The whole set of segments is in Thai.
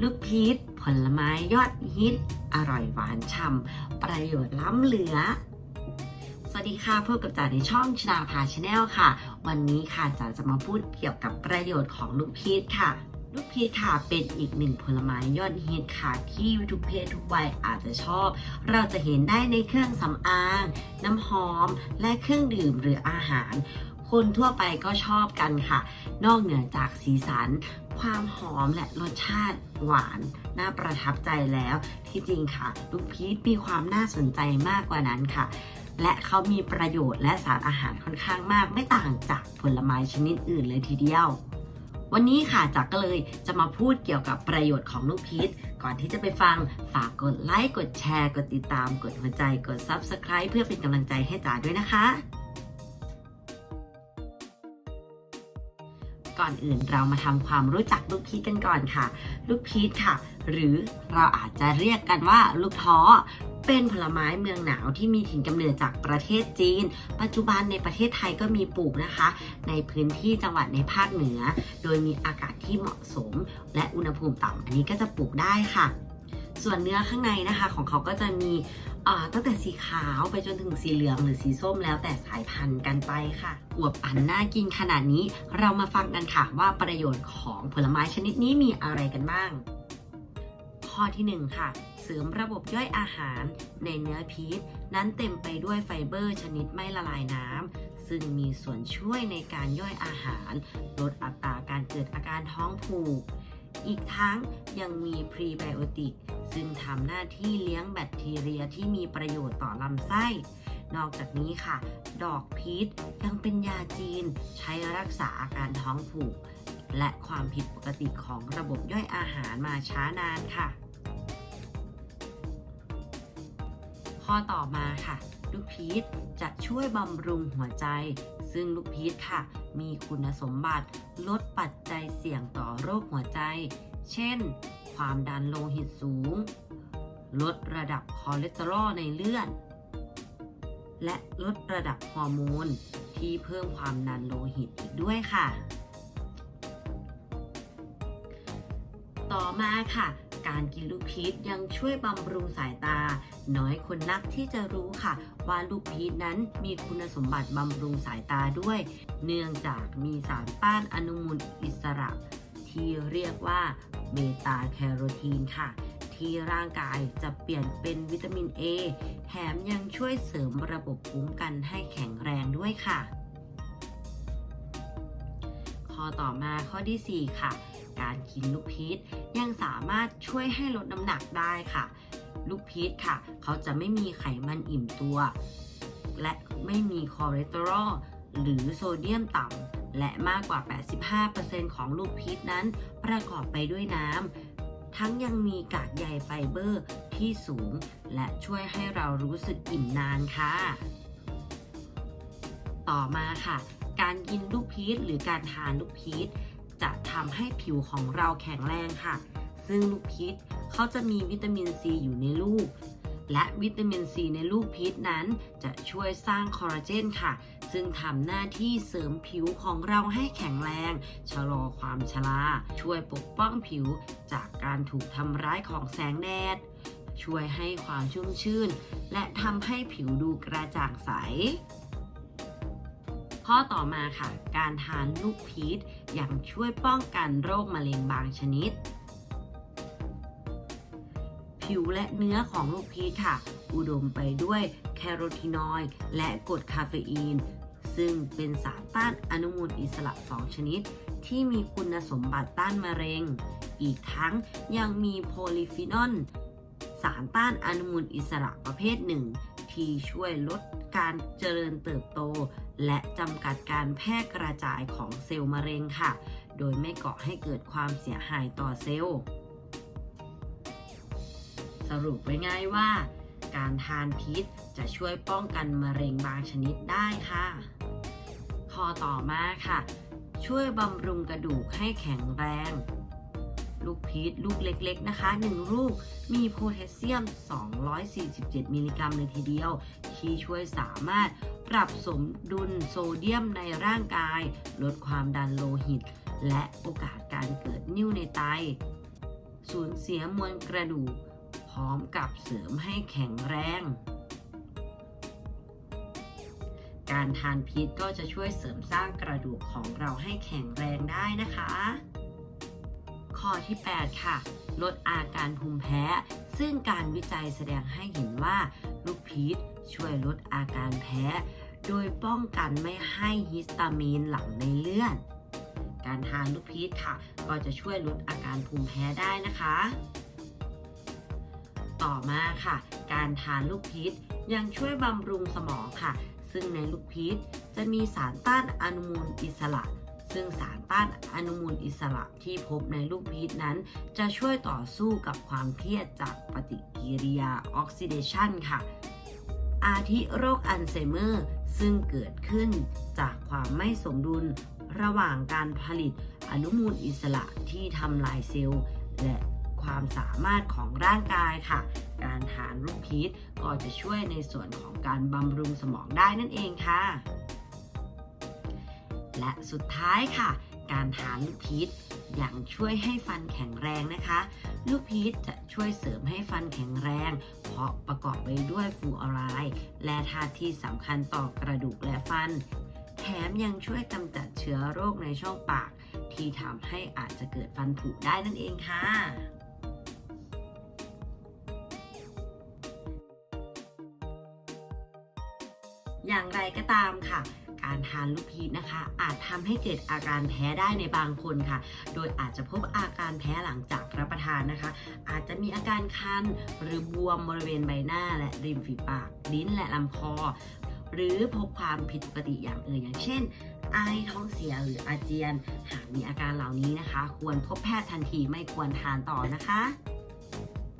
ลูกพีชผลไม้ยอดฮิต อร่อยหวานฉ่ำประโยชน์ล้ำเหลือ สวัสดีค่ะพบกับจ๋าในช่องชนาพาชาแนลค่ะ วันนี้ค่ะจ๋าจะมาพูดเกี่ยวกับประโยชน์ของลูกพีชค่ะ ลูกพีชค่ะเป็นอีกหนึ่งผลไม้ยอดฮิตค่ะ ที่ทุกเพศทุกวัยอาจจะชอบ เราจะเห็นได้ในเครื่องสำอาง น้ำหอม และเครื่องดื่มหรืออาหาร คนทั่วไปก็ชอบกันค่ะ นอกเหนือจากสีสัน ความหอมและรสชาติหวานน่าประทับใจแล้ว ที่จริงค่ะ ลูกพีชมีความน่าสนใจมากกว่านั้นค่ะ และเขามีประโยชน์และสารอาหารค่อนข้างมาก ไม่ต่างจากผลไม้ชนิดอื่นเลยทีเดียววันนี้ค่ะจักก็เลยจะมาพูดเกี่ยวกับประโยชน์ของลูกพีชก่อนที่จะไปฟังฝากกดไลค์ กดแชร์ กดติดตาม กดหัวใจ กด Subscribe เพื่อเป็นกำลังใจให้จ๋าด้วยนะคะ ก่อนอื่นเรามาทำความรู้จักลูกพีชกันก่อนค่ะ ลูกพีชค่ะ หรือเราอาจจะเรียกกันว่าลูกท้อเป็นผลไม้เมืองหนาวที่มีถิ่นกำเนิดจากประเทศจีน ปัจจุบันในประเทศไทยก็มีปลูกนะคะ ในพื้นที่จังหวัดในภาคเหนือ โดยมีอากาศที่เหมาะสม และอุณหภูมิต่ำอันนี้ก็จะปลูกได้ค่ะ ส่วนเนื้อข้างในนะคะของเขาก็จะมีตั้งแต่สีขาวไปจนถึงสีเหลืองหรือสีส้มแล้วแต่สายพันธุ์กันไปค่ะอวบอันน่ากินขนาดนี้ เรามาฟังกันค่ะว่าประโยชน์ของผลไม้ชนิดนี้มีอะไรกันบ้าง ข้อที่ 1 ค่ะ เสริมระบบย่อยอาหารในเนื้อพีชนั้นเต็มไปด้วยไฟเบอร์ชนิดไม่ละลายน้ำซึ่งมีส่วนช่วยในการย่อยอาหาร ลดอัตราการเกิดอาการท้องผูก อีกทั้งยังมีพรีไบโอติก ซึ่งทำหน้าที่เลี้ยงแบคทีเรียที่มีประโยชน์ต่อลำไส้ นอกจากนี้ค่ะ ดอกพีชยังเป็นยาจีนใช้รักษาอาการท้องผูก และความผิดปกติของระบบย่อยอาหารมาช้านานค่ะ ข้อต่อมาค่ะลูกพีชจะช่วยบำรุงหัวใจ ซึ่งลูกพีชค่ะ มีคุณสมบัติลดปัจจัยเสี่ยงต่อโรคหัวใจ เช่น ความดันโลหิตสูง ลดระดับคอเลสเตอรอลในเลือด และลดระดับฮอร์โมนที่เพิ่มความดันโลหิตอีกด้วยค่ะ ต่อมาค่ะการกินลูกพีชยังช่วยบำรุงสายตา น้อยคนนักที่จะรู้ค่ะ ว่าลูกพีชนั้นมีคุณสมบัติบำรุงสายตาด้วย เนื่องจากมีสารต้านอนุมูลอิสระ ที่เรียกว่าเบตาแคโรทีนค่ะ ที่ร่างกายจะเปลี่ยนเป็นวิตามิน A แถมยังช่วยเสริมระบบภูมิกันให้แข็งแรงด้วยค่ะ ข้อต่อมาข้อที่ 4 ค่ะ การกินลูกพีชยังสามารถช่วยให้ลดน้ำหนักได้ค่ะ ลูกพีชค่ะ เขาจะไม่มีไขมันอิ่มตัว และไม่มีคอเลสเตอรอลหรือโซเดียมต่ำ และมากกว่า 85%ของลูกพีชนั้นประกอบไปด้วยน้ำ ทั้งยังมีกากใยไฟเบอร์ที่สูง และช่วยให้เรารู้สึกอิ่มนานค่ะ ต่อมาค่ะ การกินลูกพีชหรือการทานลูกพีชจะทำให้ผิวของเราแข็งแรงค่ะ ซึ่งลูกพีชเขาจะมีวิตามินซีอยู่ในลูก และวิตามินซีในลูกพีชนั้นจะช่วยสร้างคอลลาเจนค่ะ ซึ่งทำหน้าที่เสริมผิวของเราให้แข็งแรง ชะลอความชรา ช่วยปกป้องผิวจากการถูกทำร้ายของแสงแดด ช่วยให้ความชุ่มชื่น และทำให้ผิวดูกระจ่างใส ข้อต่อมาค่ะ การทานลูกพีชยังช่วยป้องกันโรคมะเร็งบางชนิดผิวและเนื้อของลูกพีชค่ะ อุดมไปด้วยแคโรทีนอยด์และกรดคาเฟอีน ซึ่งเป็นสารต้านอนุมูลอิสระ 2 ชนิด ที่มีคุณสมบัติต้านมะเร็ง อีกทั้งยังมีโพลีฟีนอลสารต้านอนุมูลอิสระประเภทหนึ่ง ที่ช่วยลดการเจริญเติบโต และจำกัดการแพร่กระจายของเซลล์มะเร็งค่ะ โดยไม่ก่อให้เกิดความเสียหายต่อเซลล์ สรุปไว้ง่ายว่า การทานพิษจะช่วยป้องกันมะเร็งบางชนิดได้ค่ะ อต่อมาค่ะ ช่วยบำรุงกระดูกให้แข็งแรง ลูกพีชลูกเล็กๆนะคะ 1 ลูกมีโพแทสเซียม 247 มิลลิกรัมเลยทีเดียว ที่ช่วยสามารถปรับสมดุลโซเดียมในร่างกาย ลดความดันโลหิต และโอกาสการเกิดนิ่วในไต สูญเสียมวลกระดูก พร้อมกับเสริมให้แข็งแรง การทานพีชก็จะช่วยเสริมสร้างกระดูกของเราให้แข็งแรงได้นะคะ ข้อที่ 8 ค่ะ ลดอาการภูมิแพ้ ซึ่งการวิจัยแสดงให้เห็นว่าลูกพีชช่วยลดอาการแพ้ โดยป้องกันไม่ให้ฮิสตามีนหลั่งในเลือดการทานลูกพีชค่ะ ก็จะช่วยลดอาการภูมิแพ้ได้นะคะ ต่อมาค่ะ การทานลูกพีชยังช่วยบำรุงสมองค่ะ ซึ่งในลูกพีชจะมีสารต้านอนุมูลอิสระ ซึ่งสารต้านอนุมูลอิสระที่พบในลูกพีชนั้น จะช่วยต่อสู้กับความเครียดจากปฏิกิริยาออกซิเดชันค่ะ อาทิโรคอัลไซเมอร์ ซึ่งเกิดขึ้นจากความไม่สมดุลระหว่างการผลิตอนุมูลอิสระที่ทำลายเซลล์ และความสามารถของร่างกายค่ะารทานลูกพีชก็จะช่วยในส่วนของการบำรุงสมองได้นั่นเองค่ะ และสุดท้ายค่ะ การทานลูกพีชยังช่วยให้ฟันแข็งแรงนะคะ ลูกพีชจะช่วยเสริมให้ฟันแข็งแรง เพราะประกอบไปด้วยฟูออไรและธาตุที่สำคัญต่อกระดูกและฟัน แถมยังช่วยกำจัดเชื้อโรคในช่องปาก ที่ทำให้อาจจะเกิดฟันผุได้นั่นเองค่ะ อย่างไรก็ตามค่ะ การทานลูกพีชนะคะ อาจทำให้เกิดอาการแพ้ได้ในบางคนค่ะ โดยอาจจะพบอาการแพ้หลังจากรับประทานนะคะ อาจจะมีอาการคันหรือบวมบริเวณใบหน้าและริมฝีปาก ลิ้นและลำคอ หรือพบความผิดปกติอย่างอื่นอย่างเช่นไอท้องเสียหรืออาเจียน หากมีอาการเหล่านี้นะคะ ควรพบแพทย์ทันทีไม่ควรทานต่อนะคะ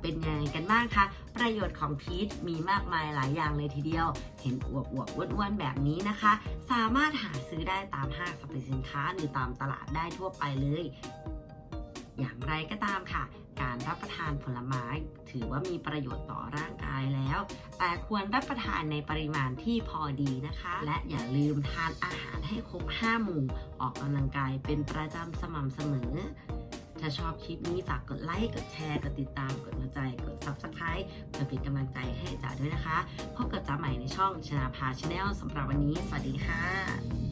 เป็นยังไงกันบ้างคะ ประโยชน์ของพีชมีมากมายหลายอย่างเลยทีเดียว เห็นอวบอวบอ้วนๆแบบนี้นะคะ สามารถหาซื้อได้ตามห้างสรรพสินค้าหรือตามตลาดได้ทั่วไปเลย อย่างไรก็ตามค่ะ การรับประทานผลไม้ ถือว่ามีประโยชน์ต่อร่างกายแล้ว แต่ควรรับประทานในปริมาณที่พอดีนะคะ และอย่าลืมทานอาหารให้ครบ 5 หมู่ ออกกำลังกายเป็นประจำสม่ำเสมอ ถ้าชอบคลิปนี้ฝากกดไลค์กดแชร์กดติดตามกดหัวใจกด Subscribe เพื่อเป็นกำลังใจให้จ๋าด้วยนะคะ พบกับจ๋าใหม่ในช่องชนาพาชาแนลสำหรับวันนี้ สวัสดีค่ะ